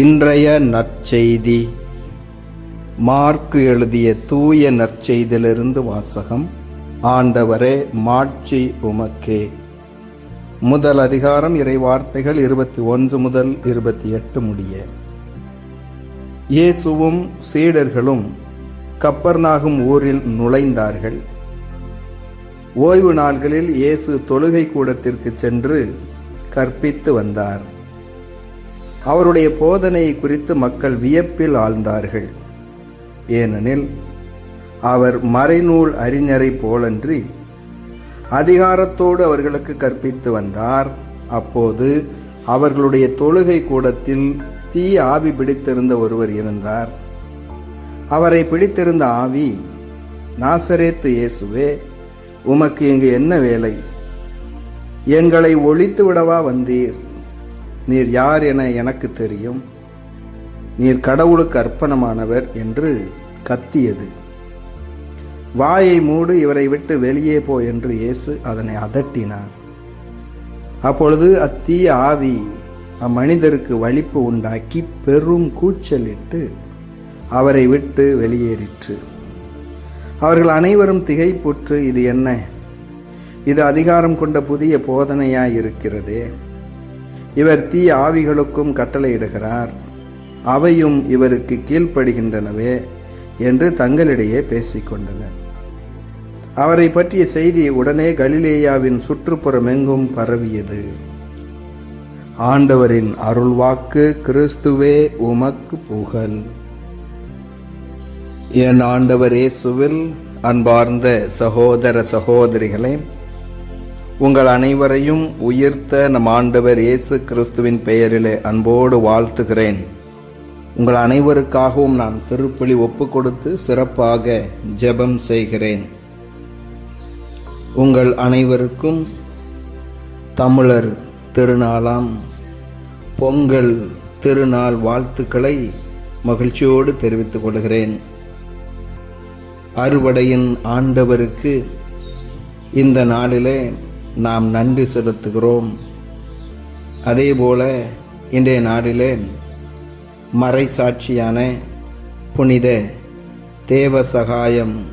இன்றைய நற்செய்தி. மார்க்கு எழுதிய தூய நற்செய்தியிலிருந்து வாசகம். ஆண்டவரே மாட்சி உமக்கே. முதல் அதிகாரம் இறை வார்த்தைகள் இருபத்தி ஒன்று முதல் இருபத்தி எட்டு முடிய. இயேசுவும் சீடர்களும் கப்பர்நாகும் ஊரில் நுழைந்தார்கள். ஓய்வு நாள்களில் இயேசு தொழுகை கூடத்திற்கு சென்று கற்பித்து வந்தார். அவருடைய போதனையை குறித்து மக்கள் வியப்பில் ஆழ்ந்தார்கள். ஏனெனில் அவர் மறைநூல் அறிஞரை போலன்றி அதிகாரத்தோடு அவர்களுக்கு கற்பித்து வந்தார். அப்போது அவர்களுடைய தொழுகை கூடத்தில் தீ ஆவி பிடித்திருந்த ஒருவர் இருந்தார். அவரை பிடித்திருந்த ஆவி நாசரேத்து இயேசுவே உமக்கு இங்கு என்ன வேலை? எங்களை ஒழித்து விடவா வந்தீர்? நீர் யார் என எனக்கு தெரியும். நீர் கடவுளுக்கு அர்ப்பணமானவர் என்று கத்தியது. வாயை மூடு இவரை விட்டு வெளியே போ என்று இயேசு அதனை அதட்டினார். அப்பொழுது அத்தீய ஆவி அம்மனிதருக்கு வலிப்பு உண்டாக்கி பெரும் கூச்சலிட்டு அவரை விட்டு வெளியேறிற்று. அவர்கள் அனைவரும் திகைப்புற்று இது என்ன? இது அதிகாரம் கொண்ட புதிய போதனையாயிருக்கிறதே இருக்கிறதே. இவர் தீ ஆவிகளுக்கும் கட்டளையிடுகிறார் அவையும் இவருக்கு கீழ்ப்படுகின்றனவே என்று தங்களிடையே பேசிக்கொண்டனர். அவரை பற்றிய செய்தி உடனே கலிலேயாவின் சுற்றுப்புறமெங்கும் பரவியது. ஆண்டவரின் அருள்வாக்கு கிறிஸ்துவே உமக்கு புகழ். என் ஆண்டவர் இயேசுவில் அன்பார்ந்த சகோதர சகோதரிகளே உங்கள் அனைவரையும் உயிர்த்த நம் ஆண்டவர் இயேசு கிறிஸ்துவின் பெயரிலே அன்போடு வாழ்த்துகிறேன். உங்கள் அனைவருக்காகவும் நான் திருப்பலி ஒப்பு கொடுத்து சிறப்பாக ஜெபம் செய்கிறேன். உங்கள் அனைவருக்கும் தமிழர் திருநாளாம். பொங்கல் திருநாள் வாழ்த்துக்களை மகிழ்ச்சியோடு தெரிவித்துக் கொள்கிறேன். அறுவடையின் ஆண்டவருக்கு இந்த நாளிலே நாம் நன்றி செலுத்துகிறோம். அதேபோல இன்றைய நாடிலே மறைசாட்சியான புனித தேவ சகாயம்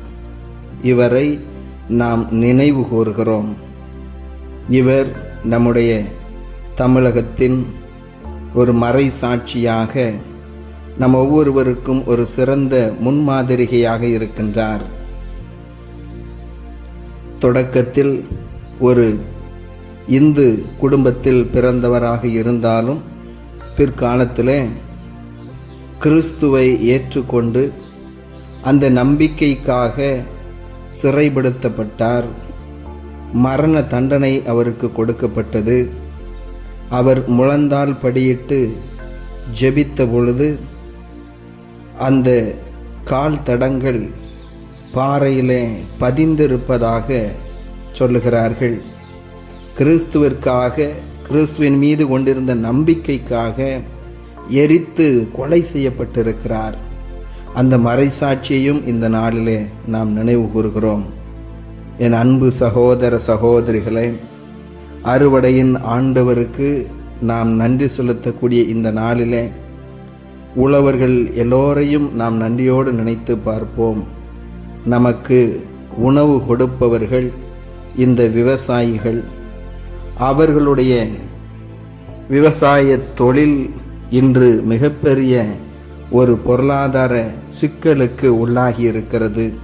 இவரை நாம் நினைவு கூறுகிறோம். இவர் நம்முடைய தமிழகத்தின் ஒரு மறை சாட்சியாக நம் ஒவ்வொருவருக்கும் ஒரு சிறந்த முன்மாதிரிகையாக இருக்கின்றார். தொடக்கத்தில் ஒரு இந்து குடும்பத்தில் பிறந்தவராக இருந்தாலும் பிற்காலத்திலே கிறிஸ்துவை ஏற்றுக்கொண்டு அந்த நம்பிக்கைக்காக சிறைப்படுத்தப்பட்டார். மரண தண்டனை அவருக்கு கொடுக்கப்பட்டது. அவர் முழந்தால் படியிட்டு ஜெபித்த பொழுது அந்த கால் தடங்கள் பாறையிலே பதிந்திருப்பதாக சொல்லுகிறார்கள். கிறிஸ்துவிற்காக கிறிஸ்துவின் மீது கொண்டிருந்த நம்பிக்கைக்காக எரித்து கொலை செய்யப்பட்டிருக்கிறார். அந்த மறைசாட்சியையும் இந்த நாளிலே நாம் நினைவு கூறுகிறோம். என் அன்பு சகோதர சகோதரிகளை அறுவடையின் ஆண்டவருக்கு நாம் நன்றி செலுத்தக்கூடிய இந்த நாளிலே உழவர்கள் எல்லோரையும் நாம் நன்றியோடு நினைத்து பார்ப்போம். நமக்கு உணவு கொடுப்பவர்கள் இந்த விவசாயிகள் அவர்களுடைய விவசாய தொழில் இன்று மிகப்பெரிய ஒரு பொருளாதார சிக்கலுக்கு உள்ளாகி இருக்கிறது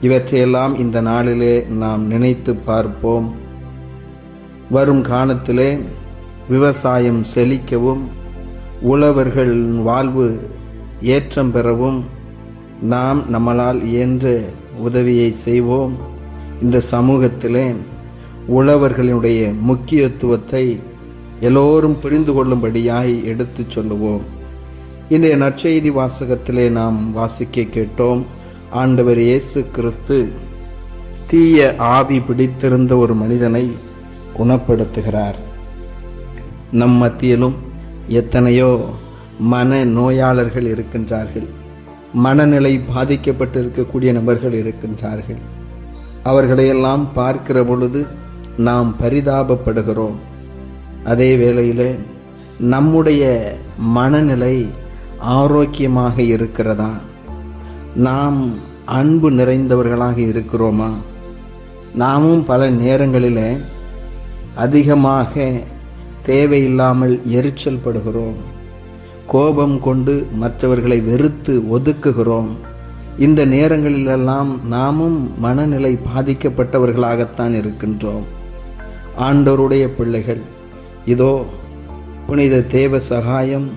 இவற்றையெல்லாம் இந்த நாளிலே நாம் நினைத்து பார்ப்போம். வரும் காலத்திலே விவசாயம் செழிக்கவும் உழவர்கள் வாழ்வு ஏற்றம் பெறவும் நாம் நம்மளால் இயன்ற உதவியை செய்வோம். இந்த சமூகத்திலே உழவர்களுடைய முக்கியத்துவத்தை எல்லோரும் புரிந்து கொள்ளும்படியாய் எடுத்துச் சொல்லுவோம். இன்றைய நற்செய்தி வாசகத்திலே நாம் வாசிக்க கேட்டோம். ஆண்டவர் இயேசு கிறிஸ்து தீய ஆவி பிடித்திருந்த ஒரு மனிதனை குணப்படுத்துகிறார். நம் மத்தியிலும் எத்தனையோ மன நோயாளர்கள் இருக்கின்றார்கள். மனநிலை பாதிக்கப்பட்டு இருக்கக்கூடிய நபர்கள் இருக்கின்றார்கள். அவர்களையெல்லாம் பார்க்கிற பொழுது நாம் பரிதாபப்படுகிறோம். அதே வேளையில் நம்முடைய மனநிலை ஆரோக்கியமாக இருக்கிறதா? நாம் அன்பு நிறைந்தவர்களாக இருக்கிறோமா? நாமும் பல நேரங்களில் அதிகமாக தேவையில்லாமல் எரிச்சல் படுகிறோம் கோபம் கொண்டு மற்றவர்களை வெறுத்து ஒதுக்குகிறோம். இந்த நேரங்களிலெல்லாம் நாமும் மனநிலை பாதிக்கப்பட்டவர்களாகத்தான் இருக்கின்றோம். ஆண்டோருடைய பிள்ளைகள் இதோ புனித தேவ சகாயம்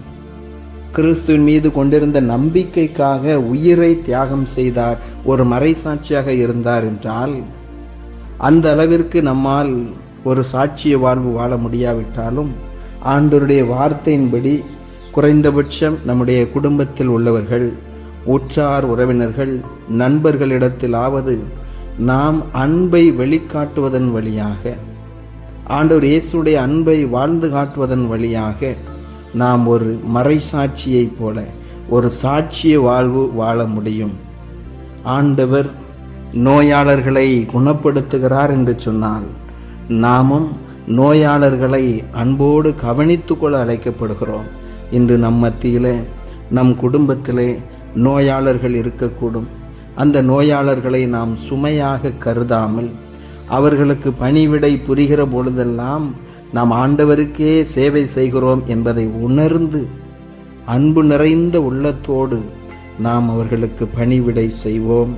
கிறிஸ்துவின் மீது கொண்டிருந்த நம்பிக்கைக்காக உயிரை தியாகம் செய்தார் ஒரு மறைசாட்சியாக இருந்தார் என்றால் அந்த அளவிற்கு நம்மால் ஒரு சாட்சிய வாழ்வு வாழ முடியாவிட்டாலும் ஆண்டோருடைய வார்த்தையின்படி குறைந்தபட்சம் நம்முடைய குடும்பத்தில் உள்ளவர்கள் உற்றார் உறவினர்கள் நண்பர்களிடத்திலாவது நாம் அன்பை வெளிக்காட்டுவதன் வழியாக ஆண்டவர் இயேசுடைய அன்பை வாழ்ந்து காட்டுவதன் வழியாக நாம் ஒரு மறைசாட்சியைப் போல ஒரு சாட்சிய வாழ்வு வாழ முடியும். ஆண்டவர் நோயாளர்களை குணப்படுத்துகிறார் என்று சொன்னால் நாமும் நோயாளர்களை அன்போடு கவனித்துக்கொள்ள அழைக்கப்படுகிறோம். இன்று நம் மத்தியிலே நம் குடும்பத்திலே நோயாளர்கள் இருக்கக்கூடும். அந்த நோயாளர்களை நாம் சுமையாக கருதாமல் அவர்களுக்கு பணிவிடை புரிகிற பொழுதெல்லாம் நாம் ஆண்டவருக்கே சேவை செய்கிறோம் என்பதை உணர்ந்து அன்பு நிறைந்த உள்ளத்தோடு நாம் அவர்களுக்கு பணிவிடை செய்வோம்.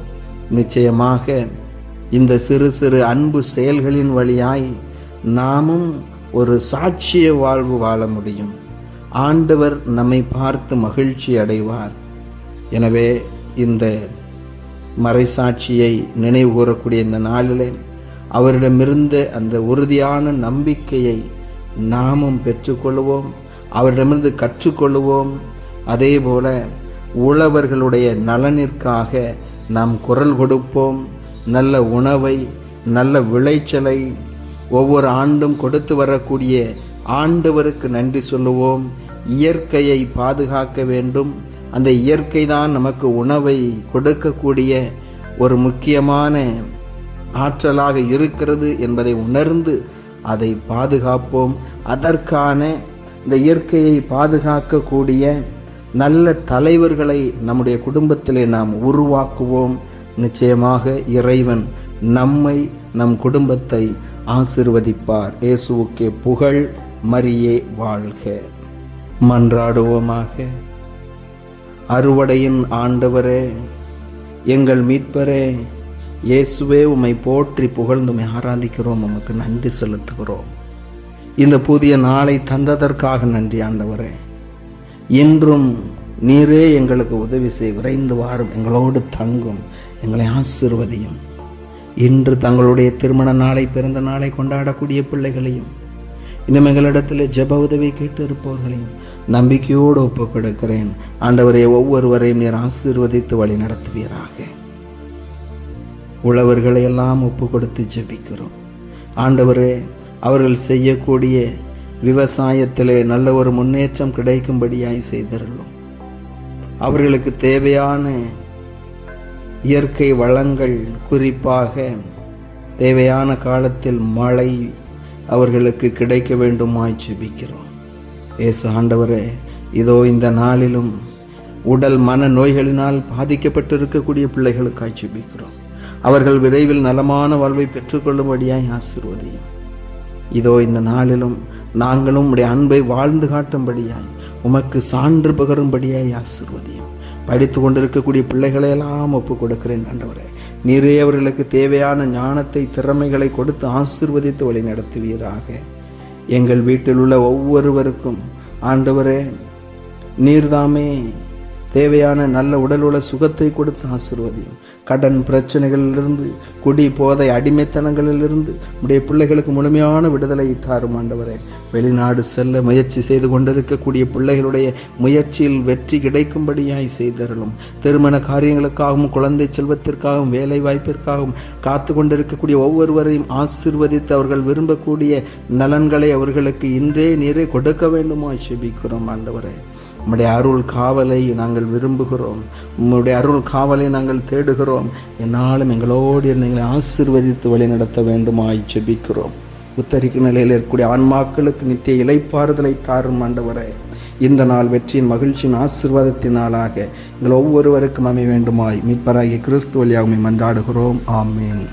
நிச்சயமாக இந்த சிறு சிறு அன்பு செயல்களின் வழியாய் நாமும் ஒரு சாட்சிய வாழ்வு வாழ முடியும். ஆண்டவர் நம்மை பார்த்து மகிழ்ச்சி அடைவார். எனவே இந்த மறைசாட்சியை நினைவு கூறக்கூடிய இந்த நாளிலே அவரிடமிருந்த அந்த உறுதியான நம்பிக்கையை நாமும் பெற்றுக்கொள்வோம். அவரிடமிருந்து கற்றுக்கொள்வோம். அதே போல உழவர்களுடைய நலனிற்காக நாம் குரல் கொடுப்போம். நல்ல உணவை நல்ல விளைச்சலை ஒவ்வொரு ஆண்டும் கொடுத்து வரக்கூடிய ஆண்டவருக்கு நன்றி சொல்லுவோம். இயற்கையை பாதுகாக்க வேண்டும். அந்த இயற்கை தான் நமக்கு உணவை கொடுக்கக்கூடிய ஒரு முக்கியமான ஆற்றலாக இருக்கிறது என்பதை உணர்ந்து அதை பாதுகாப்போம். அதற்கான இந்த இயற்கையை பாதுகாக்கக்கூடிய நல்ல தலைவர்களை நம்முடைய குடும்பத்திலே நாம் உருவாக்குவோம். நிச்சயமாக இறைவன் நம்மை நம் குடும்பத்தை ஆசிர்வதிப்பார். இயேசுவுக்கே புகழ் மரியே வாழ்க. மன்றாடுவோமாக. அறுவடையின் ஆண்டவரே எங்கள் மீட்பரே இயேசுவே உம்மை போற்றி புகழ்ந்து உம்மை ஆராதிக்கிறோம் உமக்கு நன்றி செலுத்துகிறோம். இந்த புதிய நாளை தந்ததற்காக நன்றி ஆண்டவரே. இன்றும் நீரே எங்களுக்கு உதவி செய் விரைந்து வாரும் எங்களோடு தங்கும் எங்களை ஆசிர்வதியும். இன்று தங்களுடைய திருமண நாளை பிறந்த நாளை கொண்டாடக்கூடிய பிள்ளைகளையும் இன்னும் எங்களிடத்தில் ஜெப உதவி கேட்டு இருப்பவர்களையும் நம்பிக்கையோடு ஒப்பு கொடுக்கிறேன் ஆண்டவரை ஒவ்வொருவரையும் நீர் ஆசீர்வதித்து வழி நடத்துவீராக. உழவர்களை எல்லாம் ஒப்பு கொடுத்து ஜெபிக்கிறோம். ஆண்டவரே அவர்கள் செய்யக்கூடிய விவசாயத்திலே நல்ல ஒரு முன்னேற்றம் கிடைக்கும்படியாய் செய்தருளும். அவர்களுக்கு தேவையான இயற்கை வளங்கள் குறிப்பாக தேவையான காலத்தில் மழை அவர்களுக்கு கிடைக்க வேண்டுமாய் ஜெபிக்கிறோம். ஏசு ஆண்டவரே இதோ இந்த நாளிலும் உடல் மன நோய்களினால் பாதிக்கப்பட்டிருக்கக்கூடிய பிள்ளைகளுக்காய் ஜெபிக்கிறோம் அவர்கள் விரைவில் நலமான வாழ்வை பெற்றுக்கொள்ளும்படியாய் ஆசிர்வதியும். இதோ இந்த நாளிலும் நாங்களும் உடைய அன்பை வாழ்ந்து காட்டும்படியாய் உமக்கு சான்று பகரும்படியாய் ஆசிர்வதியும். படித்து கொண்டிருக்கக்கூடிய பிள்ளைகளை எல்லாம் ஒப்பு கொடுக்கிறேன் ஆண்டவரே. நிறைய அவர்களுக்கு தேவையான ஞானத்தை திறமைகளை கொடுத்து ஆசிர்வதித்து வழி நடத்துவீராக எங்கள் வீட்டில் உள்ள ஒவ்வொருவருக்கும் ஆண்டவரே நீர்தாமே. தேவையான நல்ல உடல் உள்ள சுகத்தை கொடுத்து ஆசிர்வதியும். கடன் பிரச்சனைகளிலிருந்து குடி போதை அடிமைத்தனங்களிலிருந்து உடைய பிள்ளைகளுக்கு முழுமையான விடுதலை தாரும் ஆண்டவரே. வெளிநாடு செல்ல முயற்சி செய்து கொண்டிருக்கக்கூடிய பிள்ளைகளுடைய முயற்சியில் வெற்றி கிடைக்கும்படியாய் செய்தருளும். திருமண காரியங்களுக்காகவும் குழந்தை செல்வத்திற்காகவும் வேலை வாய்ப்பிற்காகவும் காத்து கொண்டிருக்கக்கூடிய ஒவ்வொருவரையும் ஆசிர்வதித்து அவர்கள் விரும்பக்கூடிய நலன்களை அவர்களுக்கு இன்றே நீரே கொடுக்க வேண்டுமா செபிக்கிறோம் ஆண்டவரே. உம்முடைய அருள் காவலை நாங்கள் விரும்புகிறோம். உம்முடைய அருள் காவலை நாங்கள் தேடுகிறோம். என்னாலும் எங்களோடு இருந்து எங்களை ஆசிர்வதித்து வழி நடத்த வேண்டுமாய் ஜெபிக்கிறோம். புத்தரிக்கும் நிலையில் இருக்கக்கூடிய ஆன்மாக்களுக்கு நித்திய இலைப்பாறுதலை தாரும் ஆண்டவரே. இந்த நாள் வெற்றியின் மகிழ்ச்சியின் ஆசீர்வாதத்தின் நாளாக எங்கள் ஒவ்வொருவருக்கும் அமைய வேண்டுமாய் மீட்பராகிய கிறிஸ்து வழியாக மன்றாடுகிறோம். ஆமேன்.